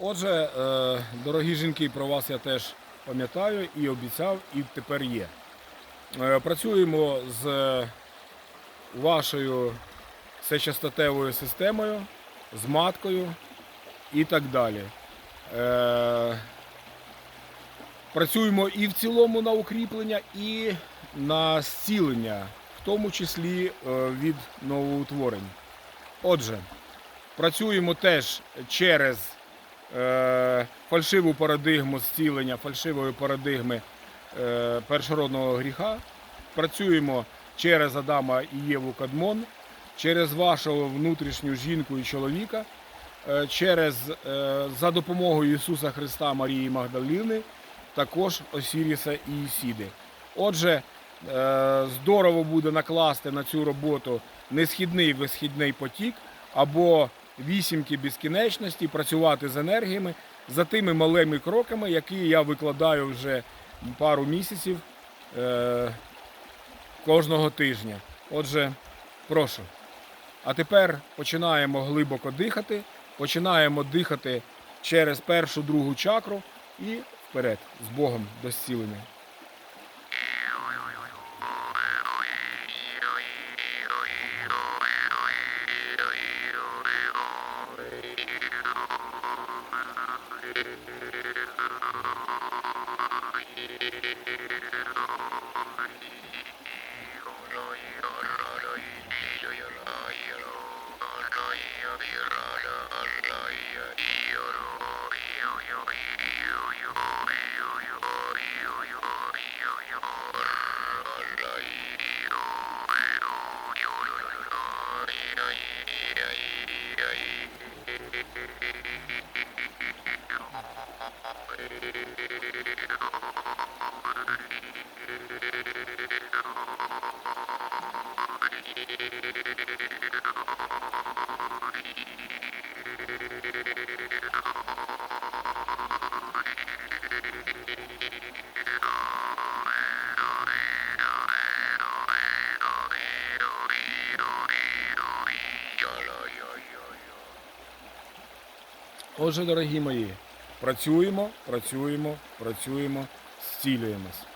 Отже, е, дорогі жінки, про вас я теж пам'ятаю і обіцяв, і тепер є. Е, Працюємо з вашою всечастотевою системою, з маткою і так далі. Е, Працюємо і в цілому на укріплення, і на зцілення, в тому числі від новоутворень. Отже, працюємо теж через фальшиву парадигму зцілення, фальшивої парадигми е, першородного гріха. Працюємо через Адама і Єву Кадмон, через вашого внутрішню жінку і чоловіка, е, через е, за допомогою Ісуса Христа Марії Магдалини, також Осіріса і Ісіди. Отже, е, здорово буде накласти на цю роботу несхідний висхідний потік або вісімки безкінечності, працювати з енергіями за тими малими кроками, які я викладаю вже пару місяців е, кожного тижня. Отже, прошу. А тепер починаємо глибоко дихати, починаємо дихати через першу другу чакру і вперед з Богом до зцілення. you, you, you. Отже, дорогі мої, працюємо, працюємо, працюємо, зцілюємось.